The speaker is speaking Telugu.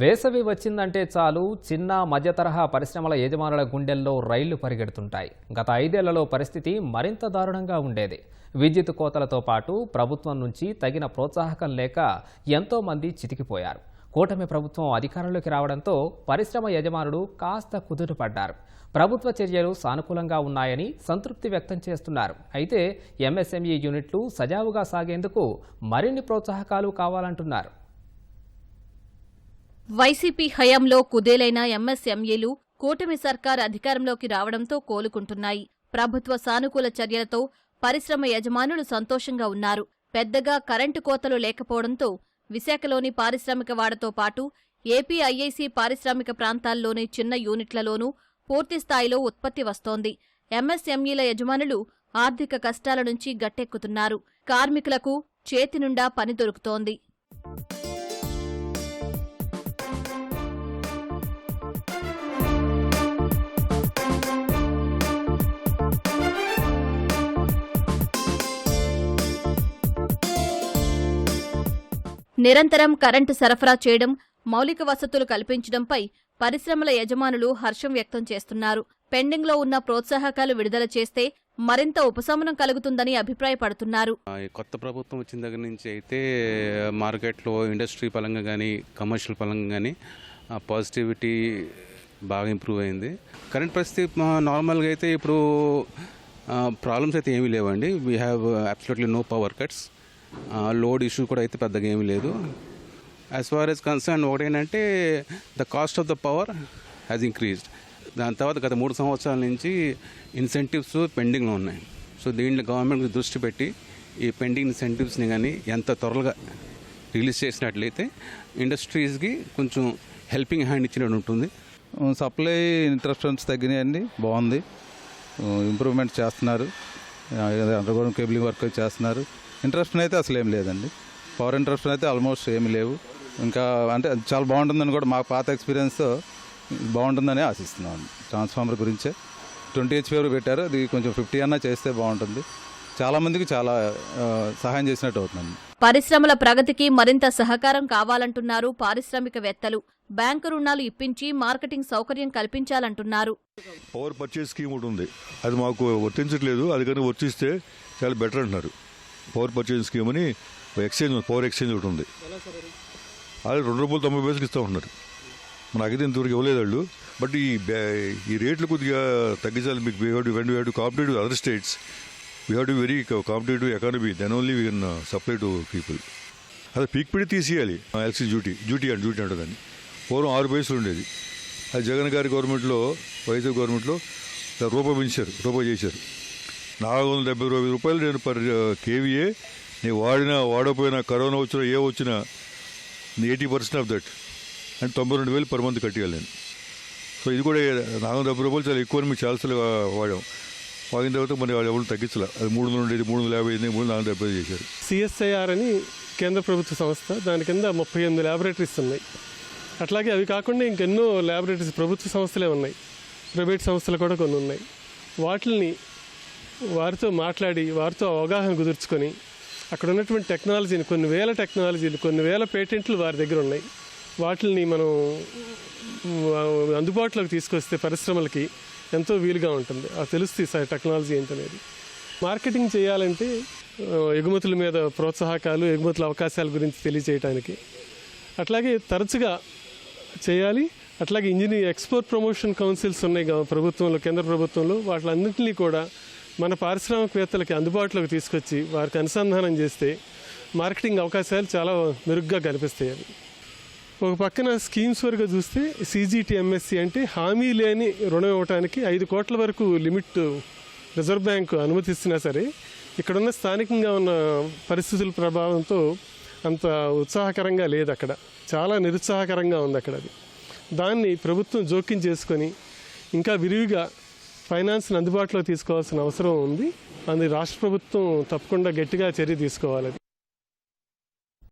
వేసవి వచ్చిందంటే చాలు చిన్న మధ్య తరహా పరిశ్రమల యజమానుల గుండెల్లో రైళ్ళు పరిగెడుతుంటాయి. గత ఐదేళ్ళలో పరిస్థితి మరింత దారుణంగా ఉండేది. విద్యుత్ కోతలతో పాటు ప్రభుత్వం నుంచి తగిన ప్రోత్సాహకం లేక ఎంతో మంది చితికిపోయారు. కూటమి ప్రభుత్వం అధికారంలోకి రావడంతో పరిశ్రమ యజమానులు కాస్త కుదుటపడ్డారు ప్రభుత్వ చర్యలు సానుకూలంగా ఉన్నాయని సంతృప్తి వ్యక్తం చేస్తున్నారు. అయితే ఎంఎస్ఎంఈ యూనిట్లు సజావుగా సాగేందుకు మరిన్ని ప్రోత్సాహకాలు కావాలంటున్నారు. వైసీపీ హయాంలో కుదేలైన ఎంఎస్ఎంఈలు కూటమి సర్కార్ అధికారంలోకి రావడంతో కోలుకుంటున్నాయి. ప్రభుత్వ సానుకూల చర్యలతో పరిశ్రమ యజమానులు సంతోషంగా ఉన్నారు. పెద్దగా కరెంటు కోతలు లేకపోవడంతో విశాఖలోని పారిశ్రామిక వాడతో పాటు ఏపీ ఐఐసీ పారిశ్రామిక ప్రాంతాల్లోని చిన్న యూనిట్లలోనూ పూర్తిస్థాయిలో ఉత్పత్తి వస్తోంది. ఎంఎస్ఎంఈల యజమానులు ఆర్థిక కష్టాల నుంచి గట్టెక్కుతున్నారు. కార్మికులకు చేతినుండా పని దొరుకుతోంది. నిరంతరం కరెంటు సరఫరా చేయడం మౌలిక వసతులు కల్పించడంపై పరిశ్రమల యజమానులు హర్షం వ్యక్తం చేస్తున్నారు. పెండింగ్లో ఉన్న ప్రోత్సాహకాలు విడుదల చేస్తే మరింత ఉపశమనం కలుగుతుందని అభిప్రాయపడుతున్నారు. కొత్త ప్రభుత్వం వచ్చిన దగ్గర నుంచి అయితే మార్కెట్లో ఇండస్ట్రీ పరంగా కానీ కమర్షియల్ పరంగా కానీ పాజిటివిటీ బాగా ఇంప్రూవ్ అయింది. కరెంట్ పరిస్థితి నార్మల్గా అయితే ఇప్పుడు ప్రాబ్లమ్స్ అయితే ఏమీ లేవండి. We have absolutely no power cuts load issue కూడా అయితే పెద్దగా ఏమీ లేదు. యాజ్ ఫార్ ఎస్ కన్సర్న్ ఒకటేంటంటే the cost of the power has increased దాని తర్వాత గత మూడు సంవత్సరాల నుంచి ఇన్సెంటివ్స్ పెండింగ్లో ఉన్నాయి. సో దీంట్లో గవర్నమెంట్ దృష్టి పెట్టి ఈ పెండింగ్ ఇన్సెంటివ్స్ని కానీ ఎంత త్వరగా రిలీజ్ చేసినట్లయితే ఇండస్ట్రీస్కి కొంచెం హెల్పింగ్ హ్యాండ్ ఇచ్చినట్టు ఉంటుంది. సప్లై ఇంటరప్షన్స్ తగ్గినాయండి. బాగుంది. ఇంప్రూవ్మెంట్ చేస్తున్నారు. అండర్గ్రౌండ్ కేబులింగ్ వర్క్ చేస్తున్నారు. ఇంటరప్షన్ అయితే అసలు ఏం లేదండి. పవర్ ఇంటరప్షన్ అయితే ఆల్మోస్ట్ ఏమీ లేవు. ఇంకా అంటే చాలా బాగుంటుందని కూడా మా పాత ఎక్స్పీరియన్స్తో బాగుంటుందని ఆశిస్తున్నాం. ట్రాన్స్ఫార్మర్ గురించే. ట్వంటీ హెచ్పి వరకు పెట్టారు అది కొంచెం ఫిఫ్టీ అన్నా చేస్తే బాగుంటుంది. చాలామందికి చాలా ఆ, సహాయం చేసినట్టు అవుతుందండి పరిశ్రమల ప్రగతికి మరింత సహకారం కావాలంటున్నారు పారిశ్రామికవేత్తలు. బ్యాంకు రుణాలు ఇప్పించి మార్కెటింగ్ సౌకర్యం కల్పించాలంటున్నారు. పవర్ పర్చేస్ స్కీమ్ ఒకటి ఉంది. అది మాకు వర్తించట్లేదు. అది కానీ వర్తిస్తే చాలా బెటర్ అంటున్నారు. పవర్ పర్చేజ్ స్కీమ్ అని ఎక్స్చేంజ్ పవర్ ఎక్స్చేంజ్ ఒకటి ఉంది. అది రెండు రూపాయలు తొంభై పైసలు ఇస్తూ ఉన్నారు మనకైతే ఇంతవరకు ఇవ్వలేదు వాళ్ళు. బట్ ఈ బ్యా- ఈ రేట్లు కొద్దిగా తగ్గించాలి. మీకు we have to when we have to competitive other states we have to very competitive economy then only we can supply to people అదే పీక్ పెట్టి తీసేయాలి. LC duty duty and duty అంటుందని పూర్వం ఆరు పైసలు ఉండేది. అది జగన్ గారి గవర్నమెంట్లో వైజాగ్ గవర్నమెంట్లో రూపొందించారు రూపాయి పెంచారు చేశారు. నాలుగు వందల డెబ్బై రూపాయలు రూపాయలు నేను పర్ కేవీఏ నీ వాడినా వాడకపోయినా కరోనా వచ్చినా ఏ వచ్చినా eighty percent of that. And తొంభై రెండు వేలు పర్ మంత్ కట్టేయాలి నేను. సో ఇది కూడా నాలుగు వందల డెబ్బై రూపాయలు చాలా ఎక్కువ మీకు చాలాసార్లు వాడాం. వాడిన తర్వాత మరి వాళ్ళు ఎవరు తగ్గించలే. అది మూడు వందల ఉండేది మూడు వందల యాభై అయింది మూడు వందల నాలుగు డెబ్బై చేశారు. సిఎస్ఐఆర్ అని కేంద్ర ప్రభుత్వ సంస్థ దాని కింద ముప్పై ఎనిమిది ల్యాబొరేటరీస్ ఉన్నాయి. అట్లాగే అవి కాకుండా ఇంకెన్నో ల్యాబొరేటరీస్ ప్రభుత్వ సంస్థలే ఉన్నాయి. ప్రైవేట్ సంస్థలు కూడా కొన్ని ఉన్నాయి. వాటిని వారితో మాట్లాడి వారితో అవగాహన కుదుర్చుకొని అక్కడ ఉన్నటువంటి టెక్నాలజీని కొన్ని వేల టెక్నాలజీలు కొన్ని వేల పేటెంట్లు వారి దగ్గర ఉన్నాయి. వాటిని మనం అందుబాటులోకి తీసుకొస్తే పరిశ్రమలకి ఎంతో వీలుగా ఉంటుంది. అది తెలుస్తుంది సార్ టెక్నాలజీ ఏంటనేది. మార్కెటింగ్ చేయాలంటే ఎగుమతుల మీద ప్రోత్సాహకాలు ఎగుమతుల అవకాశాల గురించి తెలియజేయడానికి అట్లాగే తరచుగా చేయాలి. అట్లాగే ఇంజనీర్ ఎక్స్పోర్ట్ ప్రమోషన్ కౌన్సిల్స్ ఉన్నాయి ప్రభుత్వంలో కేంద్ర ప్రభుత్వంలో. వాటిలన్నింటినీ కూడా మన పారిశ్రామికవేత్తలకి అందుబాటులోకి తీసుకొచ్చి వారికి అనుసంధానం చేస్తే మార్కెటింగ్ అవకాశాలు చాలా మెరుగ్గా కనిపిస్తాయి అవి. ఒక పక్కన స్కీమ్స్ వరకు చూస్తే సీజీటీ ఎంఎస్సి అంటే హామీ లేని రుణం ఇవ్వడానికి ఐదు కోట్ల వరకు లిమిట్ రిజర్వ్ బ్యాంకు అనుమతిస్తున్నా సరే ఇక్కడున్న స్థానికంగా ఉన్న పరిస్థితుల ప్రభావంతో అంత ఉత్సాహకరంగా లేదు అక్కడ. చాలా నిరుత్సాహకరంగా ఉంది అక్కడ అది. దాన్ని ప్రభుత్వం జోక్యం చేసుకొని ఇంకా విరివిగా ఫైనాన్స్ని అందుబాటులో తీసుకోవాల్సిన అవసరం ఉంది. అది రాష్ట్ర ప్రభుత్వం తప్పకుండా గట్టిగా చర్య తీసుకోవాలి.